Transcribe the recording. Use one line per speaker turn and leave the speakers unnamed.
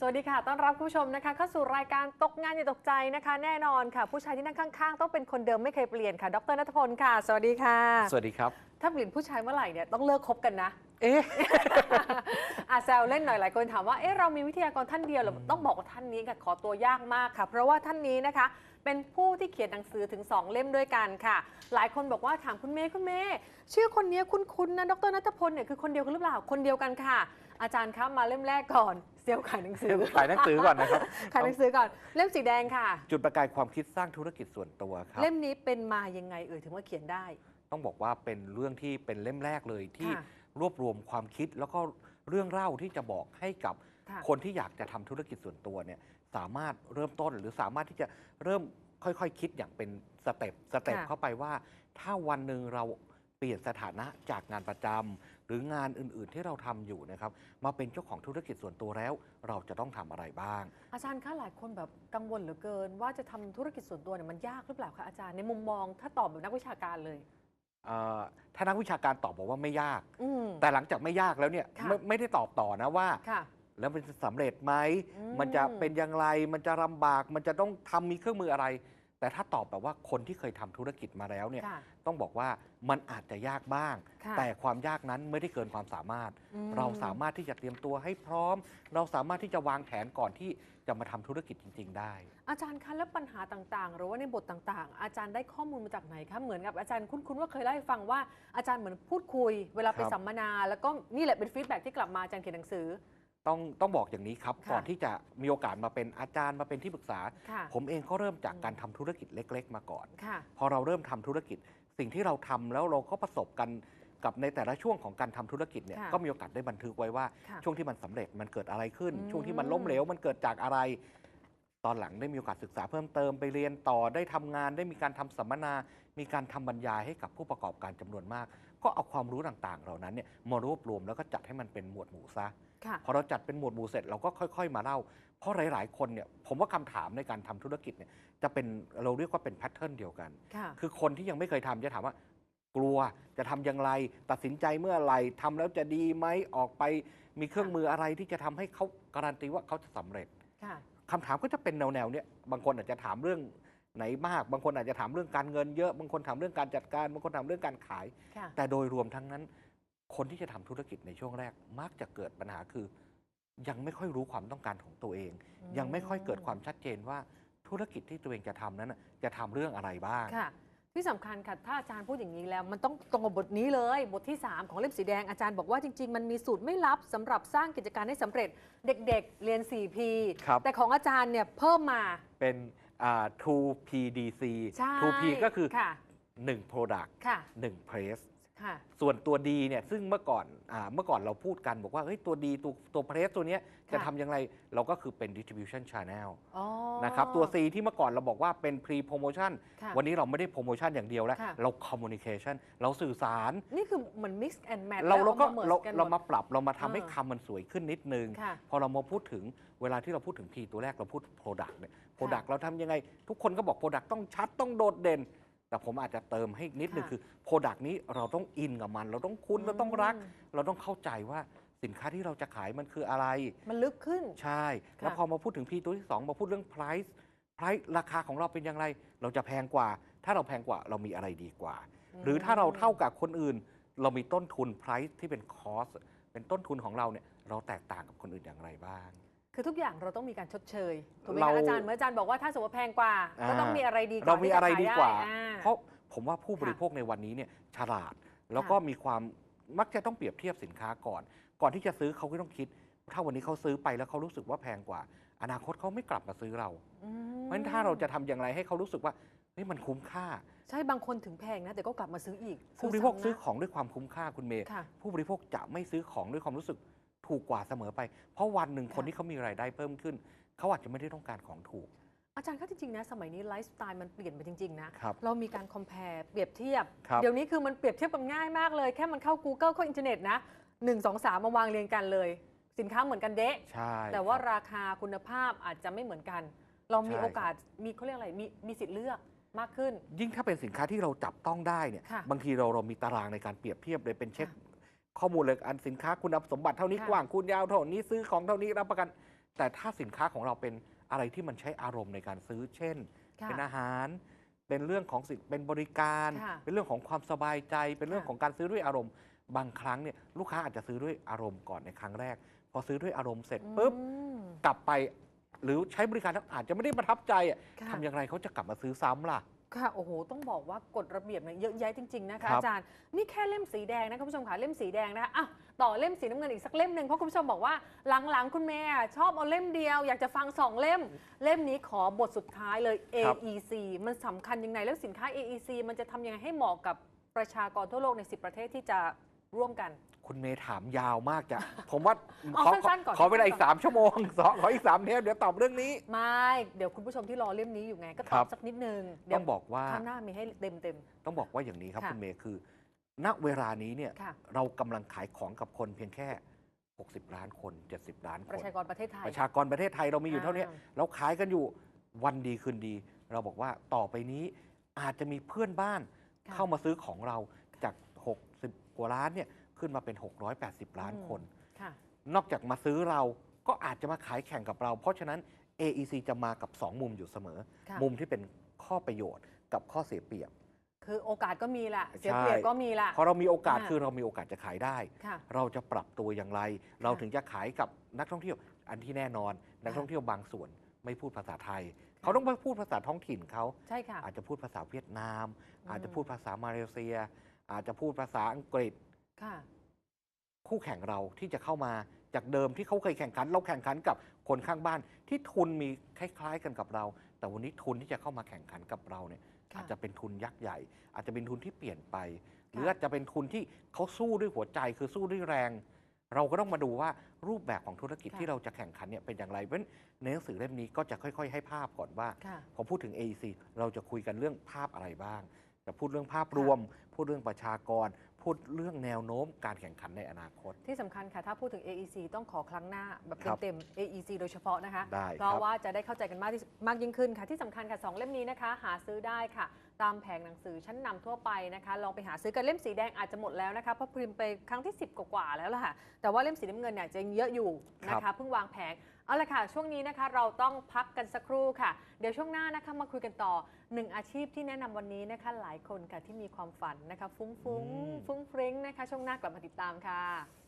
สวัสดีค่ะ ต้อนรับคุณผู้ชมนะคะ เข้าสู่รายการตกงานอย่าตกใจนะคะ แน่นอนค่ะ ผู้ชายที่นั่งข้างๆ ต้องเป็นคนเดิมไม่เคยเปลี่ยนค่ะ ดรนัทพลค่ะ สวัสดีค่ะ
สวัสดีครับ
ถ้าเปลี่ยนผู้ชายเมื่อไหร่เนี่ยต้องเลิกคบกันนะ
เอ๊ะ
อาแซวเล่นหน่อยหลายคนถามว่า เอ๊ะเรามีวิทยากรท่านเดียวเหรือต้องบอกว่าท่านนี้ค่ะ ขอตัวยากมากค่ะ เพราะว่าท่านนี้นะคะ เป็นผู้ที่เขียนหนังสือถึง 2 เล่มด้วยกันค่ะ หลายคนบอกว่าถามคุณเมย์คุณเมย์ชื่อคนนี้คุ้นๆนะ ดรนัทพลเนี่ยคือคนเดียวกันหรือเปล่า คนเดียวกันค่ะ อาจารย์ครับมาเล่มแรกก่อนเซลล์ขายหนังสือ
ขายหนังสือก่อนนะครับ
ขายหนังสือก่อนเล่มสีแดงค่ะ
จุดประกายความคิดสร้างธุรกิจส่วนตัวครับ
เล่มนี้เป็นมายังไงเอ่ยถึงว่าเขียนได้
ต้องบอกว่าเป็นเรื่องที่เป็นเล่มแรกเลยที่
ค่ะ
รวบรวมความคิดแล้วก็เรื่องเล่าที่จะบอกให้กับ
ค่ะ
คนที่อยากจะทำธุรกิจส่วนตัวเนี่ยสามารถเริ่มต้นหรือสามารถที่จะเริ่มค่อยๆคิดอย่างเป็นสเต็ปสเต็ป
ค่ะ
เข้าไปว่า ถ้าวันหนึ่งเราเปลี่ยนสถานะจากงานประจำ หรืองานอื่นๆที่เราทำอยู่นะครับมาเป็นเจ้าของธุรกิจส่วนตัวแล้ว เราจะต้องทำอะไรบ้าง
อาจารย์คะหลายคนแบบกังวลเหลือเกิน ว่าจะทำธุรกิจส่วนตัวเนี่ยมันยากหรือเปล่าคะอาจารย์ในมุมมองถ้าตอบแบบนักวิชาการเลย
เอ่อถ้านักวิชาการตอบบอกว่าไม่ยาก
อืม
แต่หลังจากไม่ยากแล้วเนี่ย
ค่ะ
ไม่ไม่ได้ตอบต่อนะว่า
ค่ะ
แล้วมันจะสำเร็จไหม
อืม
มันจะเป็นอย่างไร มันจะลำบาก มันจะต้องทำมีเครื่องมืออะไร แต่ถ้าตอบแบบว่าคนที่เคยทำธุรกิจมาแล้วเนี่ย
ค่ะ
ต้องบอกว่ามันอาจจะยากบ้าง
ค่ะ
แต่ความยากนั้นไม่ได้เกินความสามารถ
อืม
เราสามารถที่จะเตรียมตัวให้พร้อม เราสามารถที่จะวางแผนก่อนที่จะมาทำธุรกิจจริง ๆ ได้
อาจารย์คะแล้วปัญหาต่างๆ หรือว่าในบทต่างๆ อาจารย์ได้ข้อมูลมาจากไหนคะเหมือนกับอาจารย์คุ้นๆว่าเคยเล่าให้ฟังว่าอาจารย์เหมือนพูดคุย เวลาไป
ครับ
สัมมนา แล้วก็นี่แหละเป็นฟีดแบ็กที่กลับมาอาจารย์เขียนหนังสือ
ต้องต้องบอกอย่างนี้ครับ
ค่ะ
ก่อนที่จะมีโอกาสมาเป็นอาจารย์มาเป็นที่ปรึกษา
ค่ะ
ผมเองก็เริ่มจากการทำธุรกิจเล็ก ๆ มาก่อน
ค่ะ
พอเราเริ่มทำธุรกิจ สิ่งที่เราทำแล้วเราก็ประสบกันกับในแต่ละช่วงของการทำธุรกิจเนี่ย
ค่ะ
ก็มีโอกาสได้บันทึกไว้ว่า
ค่ะ
ช่วงที่มันสำเร็จมันเกิดอะไรขึ้น
อืม
ช่วงที่มันล้มเหลวมันเกิดจากอะไร ตอนหลังได้มีโอกาสศึกษาเพิ่มเติมไปเรียนต่อได้ทำงานได้มีการทำสัมมนา มีการทำบรรยายให้กับผู้ประกอบการจำนวนมาก ก็เอาความรู้ต่างๆ เหล่านั้นเนี่ยมารวบรวมแล้วก็จัดให้มันเป็นหมวดหมู่ซะ
ค่ะ
พอเราจัดเป็นหมวดหมู่เสร็จเราก็ค่อย ๆ มาเล่า เพราะหลาย ๆ คนเนี่ยผมว่าคำถามในการทำธุรกิจเนี่ยจะเป็นเราเรียกว่าเป็นแพทเทิร์นเดียวกัน
ค่ะ
คือคนที่ยังไม่เคยทำจะถามว่ากลัวจะทำอย่างไร ตัดสินใจเมื่อไหรทำแล้วจะดีไหมออกไป มีเครื่องมืออะไรที่จะทำให้เขาการันตีว่าเขาจะสำเร็จ
ค่ะ
คำถามก็จะเป็นแนวๆเนี้ยบางคนอาจจะถามเรื่อง ไหนมาก บางคนอาจจะถามเรื่องการเงินเยอะ บางคนถามเรื่องการจัดการ บางคนถามเรื่องการขาย
ค่ะ
แต่โดยรวมทั้งนั้น คนที่จะทำธุรกิจในช่วงแรก มักจะเกิดปัญหาคือ ยังไม่ค่อยรู้ความต้องการของตัวเอง
อืม
ยังไม่ค่อยเกิดความชัดเจนว่าธุรกิจที่ตัวเองจะทำนั้นน่ะจะทำเรื่องอะไรบ้าง
ค่ะ ที่สำคัญค่ะถ้าอาจารย์พูดอย่างนี้แล้ว มันต้องตรงกับบทนี้เลย บทที่ 3 ของเล่มสีแดงอาจารย์บอกว่าจริง ๆ มันมีสูตรไม่ลับสำหรับสร้างกิจการให้สำเร็จเด็ก ๆ เรียน 4P
ครับ
แต่ของอาจารย์เนี่ยเพิ่มมา
เป็นอ่า 2PDC
ใช่
2P ก็คือ
ค่ะ
1 Product
ค่ะ
1 Place
ค่ะ
ส่วนตัวดีเนี่ยซึ่งเมื่อก่อนอาเมื่อก่อนเราพูดกันบอกว่าเฮ้ยตัวดีตัวตัวเพรสตัวเนี้ยจะ
ค่ะ
ทำยังไงเราก็คือเป็น distribution channel
อ๋อ
นะครับตัว C ที่เมื่อก่อนเราบอกว่าเป็น pre promotion
ค่ะ
วันนี้เราไม่ได้โปรโมชั่นอย่างเดียวแล้ว
ค่ะ
เรา communication เราสื่อสาร
นี่คือเหมือน mix and match
เรา
แล้ว
เราก็
อ
เรา
merge กันห
เรา
ด
มาปรับเรามาทำให้
เออ
คำมันสวยขึ้นนิดนึง
ค่ะ
พอเรามาพูดถึงเวลาที่เราพูดถึง P ตัวแรกเราพูด product เนี่ย product เราทำยังไง ทุกคนก็บอก product ต้องชัดต้องโดดเด่น แต่ผมอาจจะเติมให้นิดนึง
ค่ะ
คือ product นี้เราต้องอินกับมัน เราต้องคุ้นเราต้องรัก
อืม
เราต้องเข้าใจว่าสินค้าที่เราจะขายมันคืออะไร
มันลึกขึ้น
ใช่ แล้ว
ค่ะ
พอมาพูดถึง P ตัวที่ 2 มาพูดเรื่อง price price ราคาของเราเป็นอย่างไร เราจะแพงกว่า ถ้าเราแพงกว่าเรามีอะไรดีกว่า หรือถ้าเราเท่ากับคนอื่น เรามีต้นทุน price ที่เป็น cost เป็นต้นทุนของเราเนี่ยเราแตกต่างกับคนอื่นอย่างไรบ้าง
คือทุกอย่างเราต้องมีการชดเชยถูกไหม
เรา
คะอาจารย์เมื่ออาจารย์บอกว่าถ้าสมมติว่าแพงกว่า ก็ต้องมีอะไรดีกว่า
เรามีอะไรดีกว่า
ที่จะขยได้อ่
เพราะผมว่าผู้บริโภคในวันนี้เนี่ยฉลาด แล้วก็มีความมักจะต้องเปรียบเทียบสินค้าก่อน ก่อนที่จะซื้อเขาก็ต้องคิด ถ้าวันนี้เขาซื้อไปแล้วเขารู้สึกว่าแพงกว่า อนาคตเขาไม่กลับมาซื้อเรา
อืม
เพราะฉะนั้นถ้าเราจะทำอย่างไรให้เขารู้สึกว่าเฮ้ยมันคุ้มค่า
ใช่บางคนถึงแพงนะแต่ก็กลับมาซื้ออีก
ผู้บริโภค
ซ้ำนะ
ซื้อของด้วยความคุ้มค่าคุณเมย์
ค่ะ
ผู้บริโภคจะไม่ซื้อของด้วยความรู้สึก ถูกกว่าเสมอไป เพราะวันหนึ่ง
ค่ะ
คนที่เขามีรายได้เพิ่มขึ้น เขาอาจจะไม่ได้ต้องการของถูก
อาจารย์คะจริงๆนะสมัยนี้ไลฟ์สไตล์มันเปลี่ยนไปจริงๆนะ
ครับ
เรามีการคอมเพลเปรียบเทียบ
ครับ
เดี๋ยวนี้คือมันเปรียบเทียบกันง่ายมากเลยแค่มันเข้า Google เข้าอินเทอร์เน็ตนะ1 2 3มาวางเรียงกันเลย สินค้าเหมือนกันเดะ
ใช่
แต่ว่า
ครับ
ราคาคุณภาพอาจจะไม่เหมือนกัน เรามี
ใช่
โอกาสมีเขาเรียกอะไรมีมีสิทธิ์เลือกมากขึ้น
ยิ่งถ้าเป็นสินค้าที่เราจับต้องได้เนี่ย
ค่ะ
บางทีเราเรามีตารางในการเปรียบเทียบเลยเป็นเช็ค
ค่ะ
ข้อมูลเลยอันสินค้าคุณสมบัติเท่านี้
ค่ะ
กว้างคุณยาวเท่านี้ซื้อของเท่านี้รับประกัน แต่ถ้าสินค้าของเราเป็นอะไรที่มันใช้อารมณ์ในการซื้อ เช่น
ค่ะ
เป็นอาหาร เป็นเรื่องของสิเป็นบริการ
ค่ะ
เป็นเรื่องของความสบายใจ เป็นเรื่อง
ค่ะ
ของการซื้อด้วยอารมณ์ บางครั้งเนี่ยลูกค้าอาจจะซื้อด้วยอารมณ์ก่อนในครั้งแรก พอซื้อด้วยอารมณ์เสร็จปุ๊บ
อืม
กลับไปหรือใช้บริการแล้วอาจจะไม่ได้ประทับใจอะ
ค่ะ
ทำอย่างไรเขาจะกลับมาซื้อซ้ำล่ะ
ค่ะโอ้โหต้องบอกว่ากฎระเบียบเนี่ยเยอะแยะจริง ๆ นะคะ
ครับ
อาจารย์นี่แค่เล่มสีแดงนะคุณผู้ชมค่ะเล่มสีแดงนะคะอ้าวต่อเล่มสีน้ำเงินอีกสักเล่มหนึ่งเพราะคุณผู้ชมบอกว่าหลังๆคุณแม่ชอบเอาเล่มเดียว อยากจะฟังสองเล่ม เล่มนี้ขอบทสุดท้ายเลย
ครับ
AEC มันสำคัญยังไงแล้วสินค้า AEC มันจะทำยังไงให้เหมาะกับประชากรทั่วโลกใน 10 ประเทศที่จะ ร่วมกัน
คุณเมย์ถามยาวมากจ้ะ ผมว่า
เอา
ขอ
สั้นๆก่อน
ขอเวลาอีก
สั้นๆก่อน
สามชั่วโมงสองขออีกสามเทปเดี๋ยวตอบเรื่องนี้
ไม่เดี๋ยวคุณผู้ชมที่รอเล่มนี้อยู่ไง ก็ต
ครั
อบบ สักนิดนึงเดี๋
ต้
ย
อ
ว
งบอกว่า
ครั้งหน้ามีให้เต็มเต็ม
ต้องบอกว่าอย่างนี้ครับ
ค่ะ
คุณเมย์คือ ณเวลานี้เนี่ย
ๆค่ะ
เรากำลังขายของกับคนเพียงแค่ 60 ล้านคน 70 ล้านค
ประ
น
ชากรประเทศไทย
ประชากรประเทศไทยเรามีอยู่เท่าเนี้ย
อ่า
เราขายกันอยู่วันดีคืนดี เราบอกว่าต่อไปนี้อาจจะมีเพื่อนบ้าน
ค่ะ
เข้ามาซื้อของเราจา ก60กว่าล้านเนี่ยขึ้นมาเป็น 680 ล้าน
อืม
คน
ค่ะ
นอกจากมาซื้อเราก็อาจจะมาขายแข่งกับเรา เพราะฉะนั้น AEC จะมากับ 2 มุมอยู่เสมอ
ค่ะ
มุมที่เป็นข้อประโยชน์กับข้อเสียเปรียบ
คือโอกาสก็มีละ เสีย
ใช่
เปรียบก็มีละ
พอเรามีโอกาส
อ่า
คือเรามีโอกาสจะขายได้
ค่ะ
เราจะปรับตัวอย่างไร เราถึงจะขายกับนักท่องเที่ยว อันที่แน่นอน นักท่องเที่ยวบางส่วนไม่พูดภาษาไทย เขาต้องมาพูดภาษาท้องถิ่นเขา
ใช่ค่ะ
อาจจะพูดภาษาเวียดนาม
อืม
อาจจะพูดภาษามาเลเซีย อาจจะพูดภาษาอังกฤษ
ค่ะ
คู่แข่งเราที่จะเข้ามาจากเดิมที่เขาเคยแข่งขัน เราแข่งขันกับคนข้างบ้าน ที่ทุนมีคล้ายๆกันกับเรา แต่วันนี้ทุนที่จะเข้ามาแข่งขันกับเราเนี่ย
ค่ะ
อาจจะเป็นทุนยักษ์ใหญ่ อาจจะเป็นทุนที่เปลี่ยนไป หรือ
ค่ะ
อาจจะเป็นทุนที่เขาสู้ด้วยหัวใจคือสู้ด้วยแรง เราก็ต้องมาดูว่ารูปแบบของธุรกิจ
ค่ะ
ที่เราจะแข่งขันเนี่ยเป็นอย่างไรเพราะฉะนั้นในหนังสือเล่มนี้ก็จะค่อย ๆ ให้ภาพก่อนว่า
ค่ะ
พอพูดถึง AEC เราจะคุยกันเรื่องภาพอะไรบ้าง จะพูดเรื่องภาพรวม พูดเรื่องประชากร พูดเรื่องแนวโน้มการแข่งขันในอนาคต
ที่สำคัญค่ะ ถ้าพูดถึง AEC ต้องขอครั้งหน้า แบบ
ครับ
เต็มๆ AEC โดยเฉพาะนะคะ
ได้
เพราะ
ครับ
ว่าจะได้เข้าใจกันมากที่มากยิ่งขึ้นค่ะ ที่สำคัญค่ะสองเล่มนี้นะคะ หาซื้อได้ค่ะ ตามแผงหนังสือชั้นนำทั่วไปนะคะ ลองไปหาซื้อกันเล่มสีแดงอาจจะหมดแล้วนะคะเพราะพิมพ์ไปครั้งที่ 10 กว่าๆแล้วล่ะค่ะ แต่ว่าเล่มสีน้ำเงินเนี่ยจะยังเยอะอยู่นะคะเพิ่งวางแผงเอาละค่ะ ช่วงนี้นะคะเราต้องพักกันสักครู่ค่ะ เดี๋ยวช่วงหน้านะคะมาคุยกันต่อหนึ่งอาชีพที่แนะนำวันนี้นะคะ หลายคนค่ะที่มีความฝันนะคะ ฟุ้งฟุ้ง
อืม
ฟุ้งฟริ้งนะคะ ช่วงหน้ากลับมาติดตามค่ะ